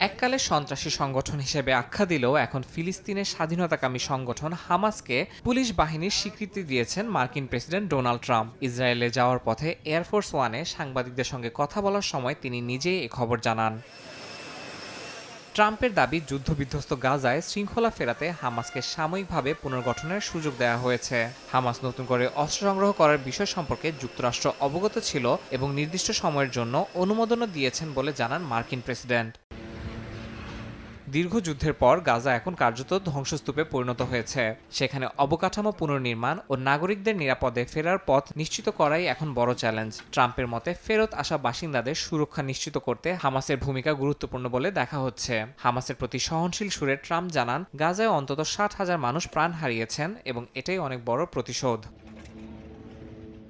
এককালে সন্ত্রাসী সংগঠন হিসেবে আখ্যা দিলেও এখন ফিলিস্তিনের স্বাধীনতাকামী সংগঠন হামাসকে পুলিশ বাহিনীর স্বীকৃতি দিয়েছেন মার্কিন প্রেসিডেন্ট ডোনাল্ড ট্রাম্প। ইসরায়েলে যাওয়ার পথে এয়ারফোর্স ওয়ানে সাংবাদিকদের সঙ্গে কথা বলার সময় তিনি নিজেই এ খবর জানান। ট্রাম্পের দাবি যুদ্ধবিধ্বস্ত গাজায় শৃঙ্খলা ফেরাতে হামাসকে সাময়িকভাবে পুনর্গঠনের সুযোগ দেওয়া হয়েছে। হামাস নতুন করে অস্ত্র সংগ্রহ করার বিষয় সম্পর্কে যুক্তরাষ্ট্র অবগত ছিল এবং নির্দিষ্ট সময়ের জন্য অনুমোদনও দিয়েছেন বলে জানান মার্কিন প্রেসিডেন্ট। দীর্ঘ যুদ্ধের পর গাজা এখন কার্যত ধ্বংসস্তূপে পরিণত হয়েছে। সেখানে অবকাঠামো পুনর্নির্মাণ ও নাগরিকদের নিরাপদে ফেরার পথ নিশ্চিত করাই এখন বড় চ্যালেঞ্জ। ট্রাম্পের মতে, ফেরত আসা বাসিন্দাদের সুরক্ষা নিশ্চিত করতে হামাসের ভূমিকা গুরুত্বপূর্ণ বলে দেখা হচ্ছে। হামাসের প্রতি সহনশীল সুরে ট্রাম্প জানান, গাজায় অন্তত ষাট হাজার মানুষ প্রাণ হারিয়েছেন এবং এটাই অনেক বড় প্রতিশোধ।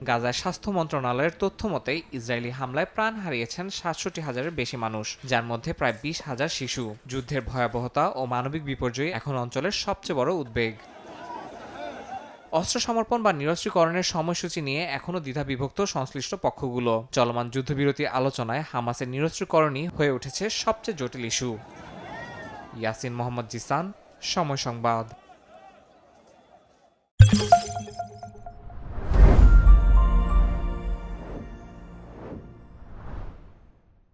গাজার স্বাস্থ্য মন্ত্রণালয়ের তথ্য মতেই ইসরায়েলি হামলায় প্রাণ হারিয়েছেন সাতষট্টি হাজারের বেশি মানুষ, যার মধ্যে প্রায় বিশ হাজার শিশু। যুদ্ধের ভয়াবহতা ও মানবিক বিপর্যয় এখন অঞ্চলের সবচেয়ে বড় উদ্বেগ। অস্ত্র সমর্পণ বা নিরস্ত্রীকরণের সময়সূচি নিয়ে এখনও দ্বিধাবিভক্ত সংশ্লিষ্ট পক্ষগুলো। চলমান যুদ্ধবিরতি আলোচনায় হামাসের নিরস্ত্রীকরণই হয়ে উঠেছে সবচেয়ে জটিল ইস্যু। ইয়াসিন মোহাম্মদ জিসান, সময় সংবাদ।